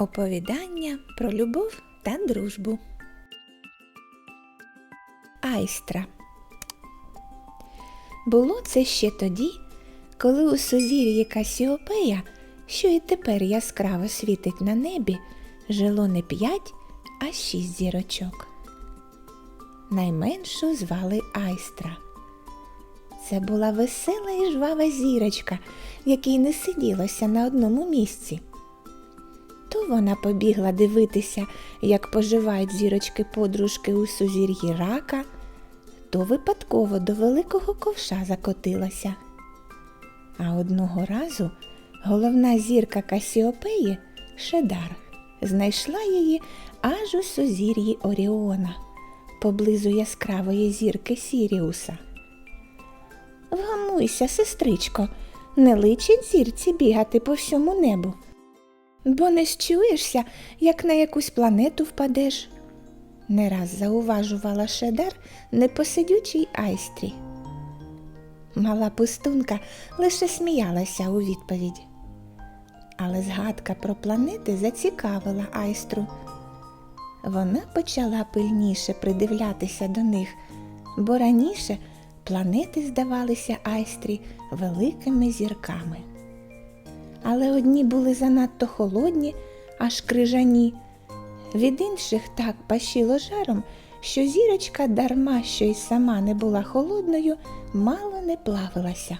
Оповідання про любов та дружбу. Айстра. Було це ще тоді, коли у сузір'ї Касіопея, що і тепер яскраво світить на небі, жило не п'ять, а шість зірочок. Найменшу звали Айстра. Це була весела і жвава зірочка, в якій не сиділося на одному місці. То вона побігла дивитися, як поживають зірочки подружки у сузір'ї рака, то випадково до великого ковша закотилася. А одного разу головна зірка Касіопеї Шедар знайшла її аж у сузір'ї Оріона, поблизу яскравої зірки Сіріуса. Вгамуйся, сестричко, не личить зірці бігати по всьому небу. Бо не счуєшся, як на якусь планету впадеш. Не раз зауважувала Шедар непосидючій айстрі. Мала пустунка лише сміялася у відповідь. Але згадка про планети зацікавила айстру. Вона почала пильніше придивлятися до них, бо раніше планети здавалися айстрі великими зірками але одні були занадто холодні, аж крижані. Від інших так пащило жаром, що зірочка, дарма що й сама не була холодною, мало не плавилася.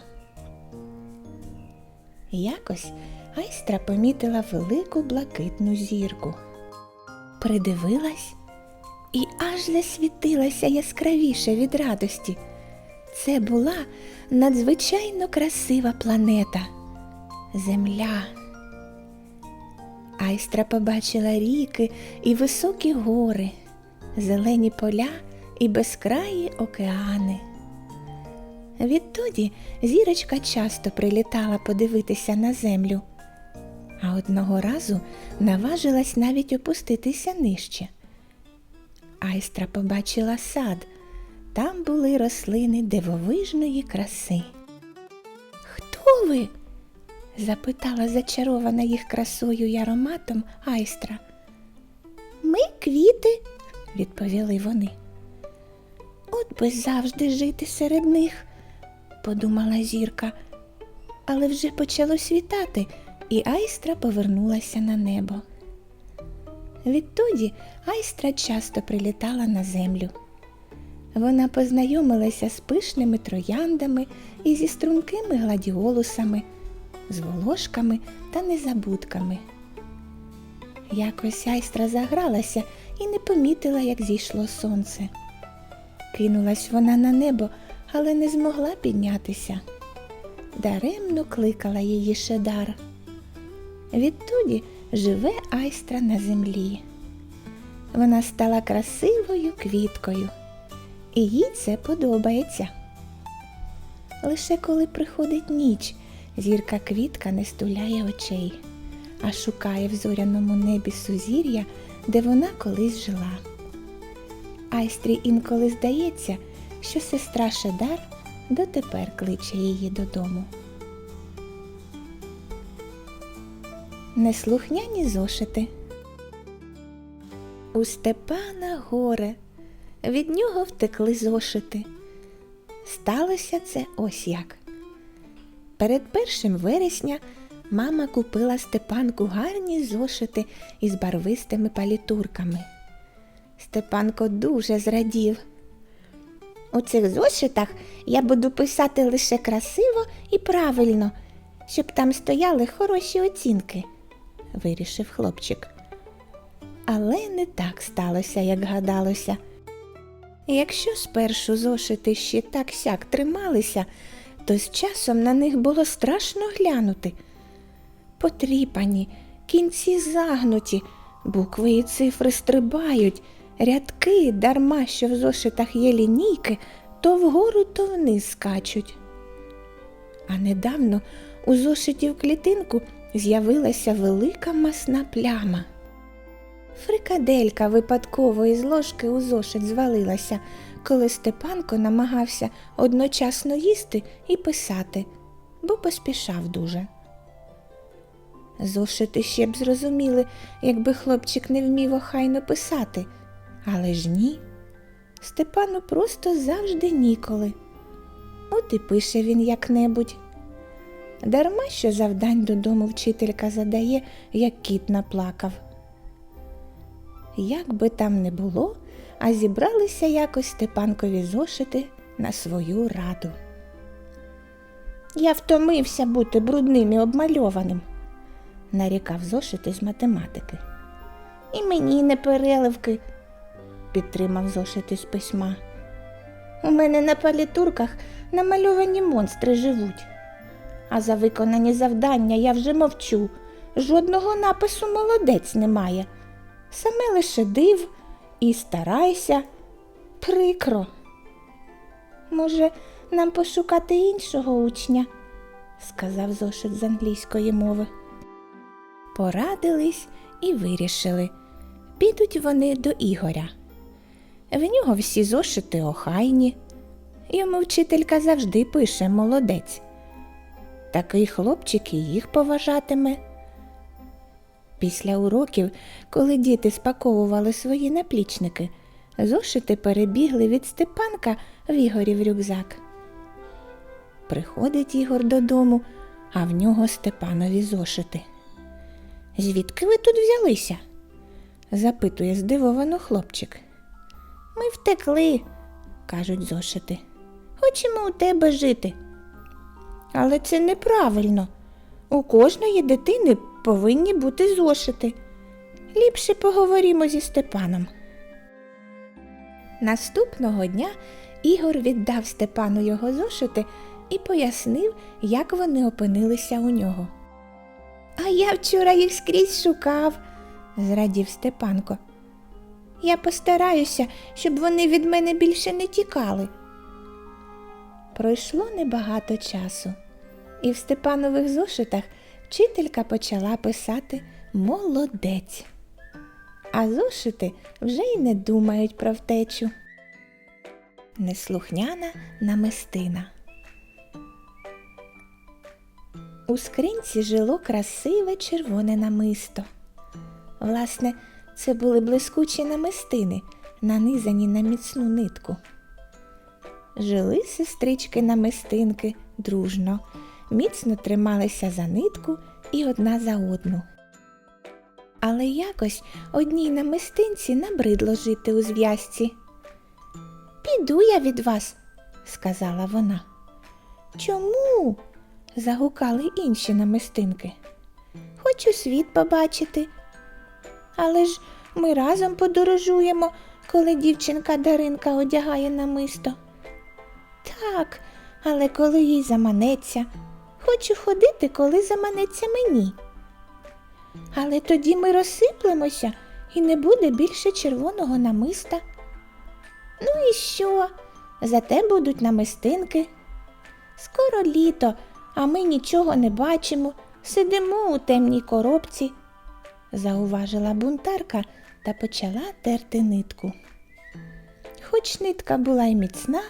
Якось Айстра помітила велику блакитну зірку. Придивилась і аж засвітилася яскравіше від радості. Це була надзвичайно красива планета. Земля. Айстра побачила ріки і високі гори, зелені поля і безкраї океани. Відтоді зірочка часто прилітала подивитися на землю, а одного разу наважилась навіть опуститися нижче. Айстра побачила сад, там були рослини дивовижної краси. Хто ви? Запитала зачарована їх красою й ароматом Айстра. Ми квіти, відповіли вони. От би завжди жити серед них, подумала зірка, але вже почало світати, і Айстра повернулася на небо. Відтоді Айстра часто прилітала на землю. Вона познайомилася з пишними трояндами і зі стрункими гладіолусами з волошками та незабудками. Якось айстра загралася і не помітила, як зійшло сонце. Кинулась вона на небо, але не змогла піднятися. Даремно кликала її Шедар. Відтоді живе айстра на землі. Вона стала красивою квіткою, і їй це подобається. Лише коли приходить ніч, Зірка квітка не стуляє очей, а шукає в зоряному небі сузір'я, де вона колись жила. Айстрі інколи здається, що сестра Шедар дотепер кличе її додому. Неслухняні зошити. У Степана горе, від нього втекли зошити. Сталося це ось як. Перед першим вересня мама купила Степанку гарні зошити із барвистими палітурками. Степанко дуже зрадів. У цих зошитах я буду писати лише красиво і правильно, щоб там стояли хороші оцінки, вирішив хлопчик. Але не так сталося, як гадалося. Якщо спершу зошити ще так сяк трималися, то з часом на них було страшно глянути. Потріпані, кінці загнуті, букви і цифри стрибають, рядки, дарма що в зошитах є лінійки, то вгору, то вниз скачуть. А недавно у зошиті в клітинку з'явилася велика масна пляма. Фрикаделька випадково із ложки у зошит звалилася, коли Степанко намагався одночасно їсти і писати, бо поспішав дуже. Зошити ще б зрозуміли, якби хлопчик не вмів охайно писати. Але ж ні. Степану просто завжди ніколи. От і пише він як-небудь. Дарма що завдань додому вчителька задає, як кіт наплакав. Як би там не було, а зібралися якось Степанкові зошити на свою раду. Я втомився бути брудним і обмальованим, нарікав зошити з математики. І мені не переливки, підтримав зошити з письма. У мене на палітурках намальовані монстри живуть. А за виконані завдання я вже мовчу. Жодного напису молодець немає. Саме лише див і старайся. Прикро. Може, нам пошукати іншого учня, сказав зошит з англійської мови. Порадились і вирішили. Підуть вони до Ігоря. В нього всі зошити охайні. Йому вчителька завжди пише молодець. Такий хлопчик і їх поважатиме. Після уроків, коли діти спаковували свої наплічники, зошити перебігли від Степанка в Ігорів рюкзак. Приходить Ігор додому, а в нього Степанові зошити. Звідки ви тут взялися? запитує здивовано хлопчик. Ми втекли, кажуть зошити. Хочемо у тебе жити. Але це неправильно. У кожної дитини повинні бути зошити. Ліпше поговоримо зі Степаном. Наступного дня Ігор віддав Степану його зошити і пояснив, як вони опинилися у нього. А я вчора їх скрізь шукав, зрадів Степанко. Я постараюся, щоб вони від мене більше не тікали. Пройшло небагато часу, і в Степанових зошитах вчителька почала писати молодець. А зошити вже й не думають про втечу. Неслухняна намистина. У скринці жило красиве червоне намисто. Власне, це були блискучі намистини, нанизані на міцну нитку. Жили сестрички намистинки дружно, міцно трималися за нитку і одна за одну. Але якось одній намистинці набридло жити у зв'язці. Піду я від вас, сказала вона. Чому? загукали інші намистинки. Хочу світ побачити. Але ж ми разом подорожуємо, коли дівчинка Даринка одягає намисто. Так, але коли їй заманеться, хочу ходити, коли заманеться мені. Але тоді ми розсиплемося і не буде більше червоного намиста. Ну і що? Зате будуть намистинки. Скоро літо, а ми нічого не бачимо, сидимо у темній коробці, зауважила бунтарка та почала терти нитку. Хоч нитка була й міцна,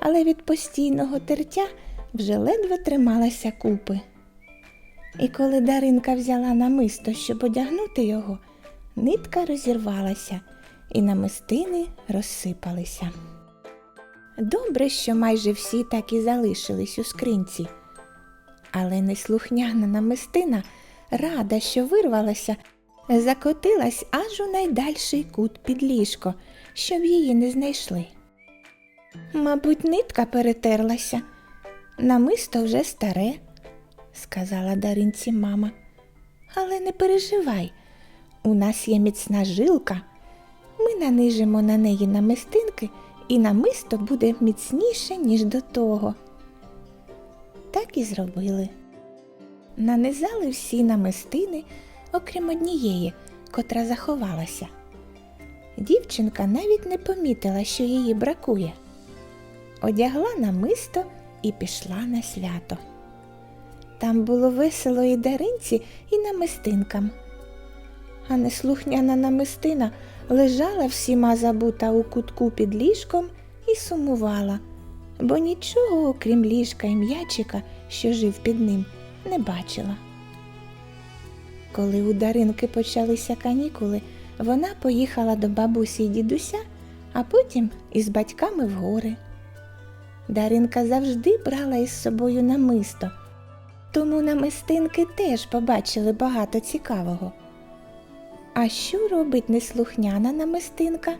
але від постійного тертя вже ледве трималася купи. І коли Даринка взяла намисто, щоб одягнути його, нитка розірвалася і намистини розсипалися. Добре, що майже всі так і залишились у скринці. Але неслухняна намистина, рада, що вирвалася, закотилась аж у найдальший кут під ліжко, щоб її не знайшли. Мабуть, нитка перетерлася, намисто вже старе, сказала Даринці мама. Але не переживай, у нас є міцна жилка. Ми нанижимо на неї намистинки, і намисто буде міцніше, ніж до того. Так і зробили. Нанизали всі намистини, окрім однієї, котра заховалася. Дівчинка навіть не помітила, що її бракує. Одягла намисто і пішла на свято. Там було весело і даринці, і намистинкам. А неслухняна намистина лежала всіма забута у кутку під ліжком і сумувала, бо нічого, окрім ліжка і м'ячика, що жив під ним, не бачила. Коли у Даринки почалися канікули, вона поїхала до бабусі й дідуся, а потім із батьками в гори. Даринка завжди брала із собою намисто, тому намистинки теж побачили багато цікавого. А що робить неслухняна намистинка?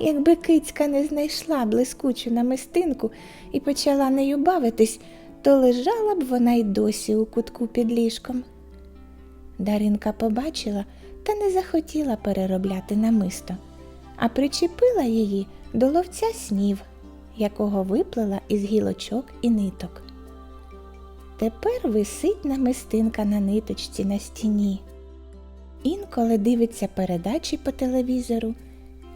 Якби кицька не знайшла блискучу намистинку і почала нею бавитись, то лежала б вона й досі у кутку під ліжком. Даринка побачила та не захотіла переробляти намисто, а причепила її до ловця снів, якого виплела із гілочок і ниток. Тепер висить намистинка на ниточці на стіні. Інколи дивиться передачі по телевізору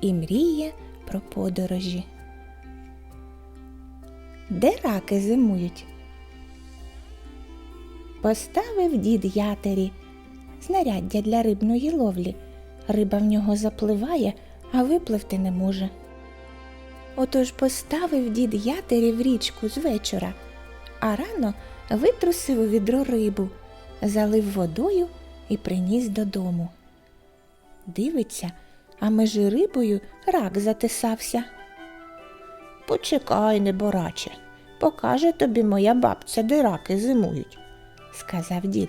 і мріє про подорожі. Де раки зимують? Поставив дід ятері знаряддя для рибної ловлі. Риба в нього запливає, а випливти не може. Отож поставив дід ятері в річку з вечора, а рано витрусив у відро рибу, залив водою і приніс додому. Дивиться, а меж рибою рак затисався. Почекай, небораче, покаже тобі моя бабця, де раки зимують, сказав дід.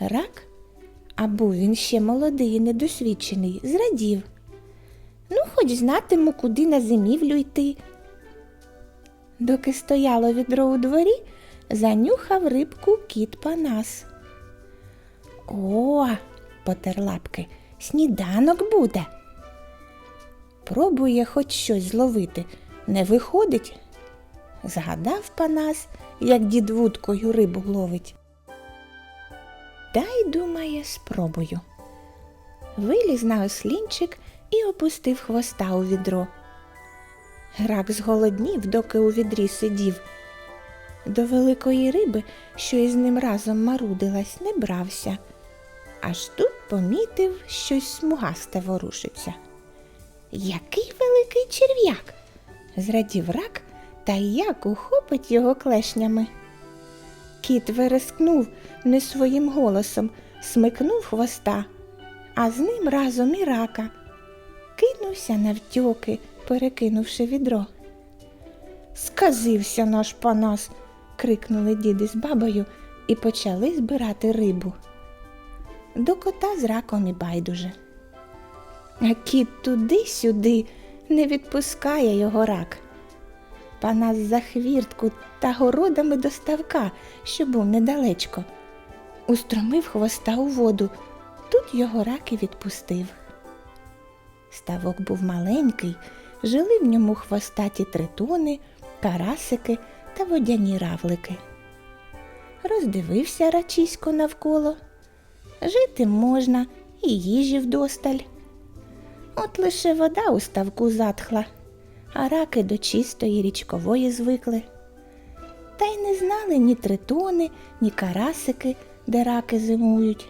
Рак, а був він ще молодий і недосвідчений, зрадів. Ну, хоч знатиму, куди на зимівлю йти. Доки стояло відро у дворі, занюхав рибку кіт Панас. О, потер лапки, сніданок буде. Пробує хоч щось зловити, не виходить. Згадав Панас, як дід вудкою рибу ловить. Та й думає, спробую. Виліз на ослінчик і опустив хвоста у відро. Рак зголоднів, доки у відрі сидів. До великої риби, що із ним разом марудилась, не брався. Аж тут помітив щось смугасте ворушиться. Який великий черв'як! зрадів рак та як ухопить його клешнями. Кіт вирискнув не своїм голосом, смикнув хвоста, а з ним разом і рака. Кинувся навтьоки, перекинувши відро. Сказився наш панас, крикнули діди з бабою і почали збирати рибу. До кота з раком і байдуже. А кіт туди-сюди не відпускає його рак. Панас за хвіртку та городами до ставка, що був недалечко. Устромив хвоста у воду, тут його рак і відпустив. Ставок був маленький, жили в ньому хвостаті тритони, карасики та водяні равлики. Роздивився рачисько навколо. Жити можна і їжі вдосталь. От лише вода у ставку затхла, а раки до чистої річкової звикли. Та й не знали ні тритони, ні карасики, де раки зимують.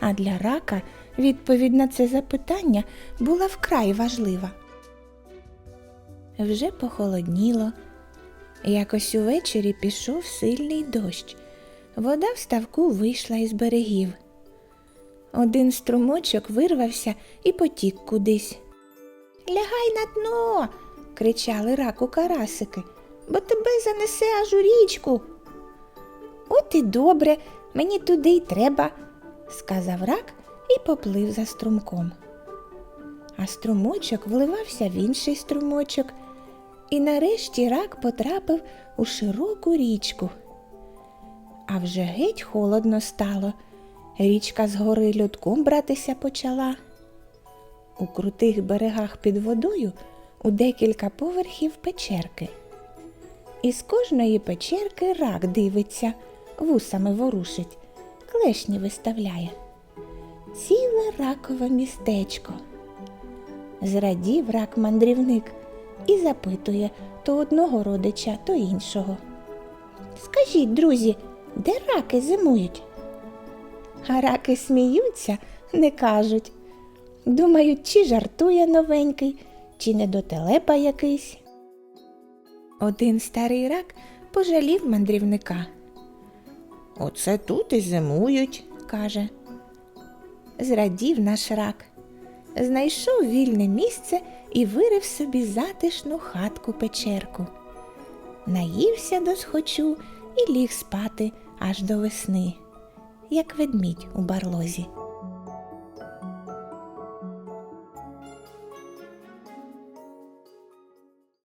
А для рака відповідь на це запитання була вкрай важлива. Вже похолодніло. Якось увечері пішов сильний дощ. Вода в ставку вийшла із берегів. Один струмочок вирвався і потік кудись. Лягай на дно. кричали раку карасики, бо тебе занесе аж у річку. От і добре, мені туди й треба, сказав рак і поплив за струмком. А струмочок вливався в інший струмочок, і нарешті рак потрапив у широку річку. А вже геть холодно стало. Річка згори льодком братися почала. У крутих берегах під водою у декілька поверхів печерки. Із кожної печерки рак дивиться, вусами ворушить, клешні виставляє. Ціле ракове містечко. Зрадів рак мандрівник і запитує то одного родича, то іншого. Скажіть, друзі, де раки зимують? А раки сміються, не кажуть. Думають, чи жартує новенький, чи недотелепа якийсь. Один старий рак пожалів мандрівника. Оце тут і зимують, каже. Зрадів наш рак. Знайшов вільне місце і вирив собі затишну хатку печерку. Наївся досхочу і ліг спати аж до весни, як ведмідь у барлозі.